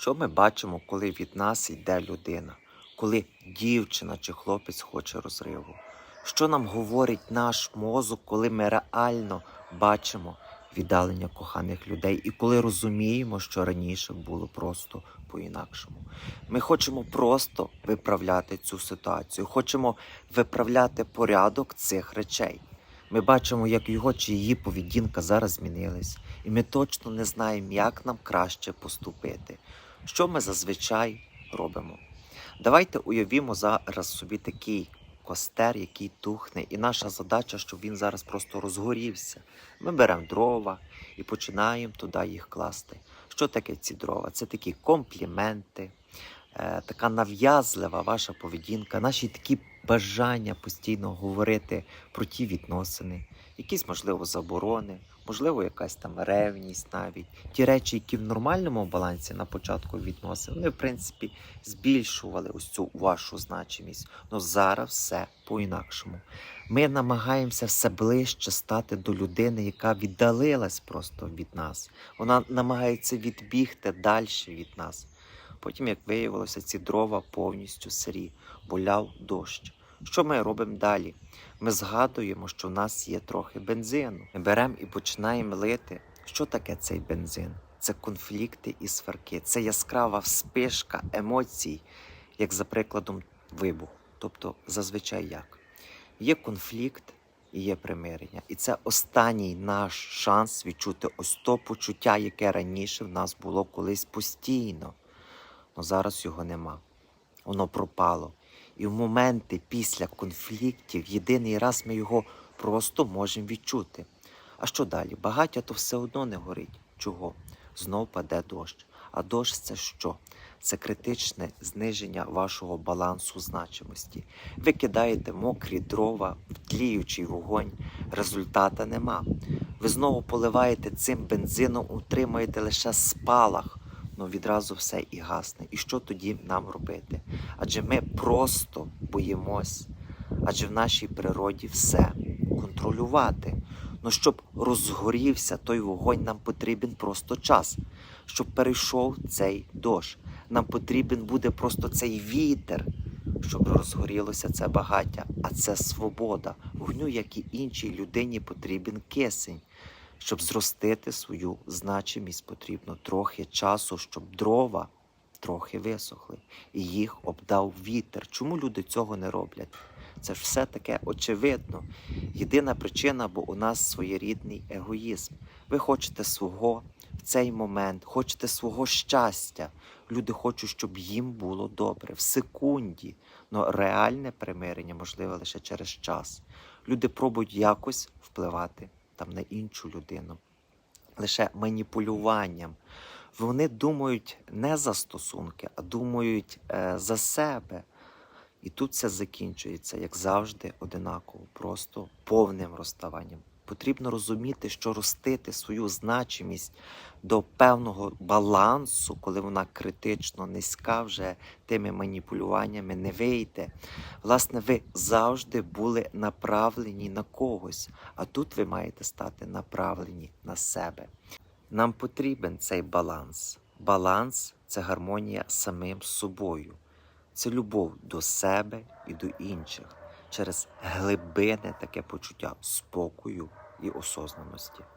Що ми бачимо, коли від нас йде людина, коли дівчина чи хлопець хоче розриву? Що нам говорить наш мозок, коли ми реально бачимо віддалення коханих людей і коли розуміємо, що раніше було просто по-інакшому? Ми хочемо просто виправляти цю ситуацію, хочемо виправляти порядок цих речей. Ми бачимо, як його чи її поведінка зараз змінилась, і ми точно не знаємо, як нам краще поступити. Що ми зазвичай робимо? Давайте уявімо зараз собі такий костер, який тухне, і наша задача, щоб він зараз просто розгорівся. Ми беремо дрова і починаємо туди їх класти. Що таке ці дрова? Це такі компліменти, е, така нав'язлива ваша поведінка, наші такі бажання постійно говорити про ті відносини, якісь, можливо, заборони, можливо, якась там ревність навіть. Ті речі, які в нормальному балансі на початку відносин, вони, в принципі, збільшували ось цю вашу значимість. Но зараз все по-інакшому. Ми намагаємося все ближче стати до людини, яка віддалилась просто від нас. Вона намагається відбігти далі від нас. Потім, як виявилося, ці дрова повністю сирі, боляв дощ. Що ми робимо далі? Ми згадуємо, що в нас є трохи бензину. Ми беремо і починаємо лити. Що таке цей бензин? Це конфлікти і сварки, це яскрава вспишка емоцій, як за прикладом вибух. Тобто, зазвичай як? Є конфлікт і є примирення. І це останній наш шанс відчути ось то почуття, яке раніше в нас було колись постійно. Але зараз його нема. Воно пропало. І в моменти після конфліктів єдиний раз ми його просто можемо відчути. А що далі? Багаття то все одно не горить. Чого? Знов паде дощ. А дощ це що? Це критичне зниження вашого балансу значимості. Ви кидаєте мокрі дрова тліючий вогонь, результата нема. Ви знову поливаєте цим бензином, утримуєте лише спалах, ну відразу все і гасне. І що тоді нам робити? Адже ми просто боїмось, адже в нашій природі все контролювати. Ну, щоб розгорівся той вогонь, нам потрібен просто час, щоб перейшов цей дощ. Нам потрібен буде просто цей вітер, щоб розгорілося це багаття, а це свобода. Вогню, як і іншій людині, потрібен кисень. Щоб зростити свою значимість, потрібно трохи часу, щоб дрова трохи висохли, і їх обдав вітер. Чому люди цього не роблять? Це ж все таке очевидно. Єдина причина, бо у нас своєрідний егоїзм. Ви хочете свого в цей момент, хочете свого щастя. Люди хочуть, щоб їм було добре в секунді. Но реальне примирення можливе лише через час. Люди пробують якось впливати там на іншу людину, лише маніпулюванням. Вони думають не за стосунки, а думають е, за себе. І тут все закінчується, як завжди, одинаково, просто повним розставанням. Потрібно розуміти, що ростити свою значимість до певного балансу, коли вона критично низька, вже тими маніпулюваннями не вийде. Власне, ви завжди були направлені на когось, а тут ви маєте стати направлені на себе. Нам потрібен цей баланс. Баланс це гармонія самим собою. Це любов до себе і до інших через глибине таке почуття спокою і осознаності.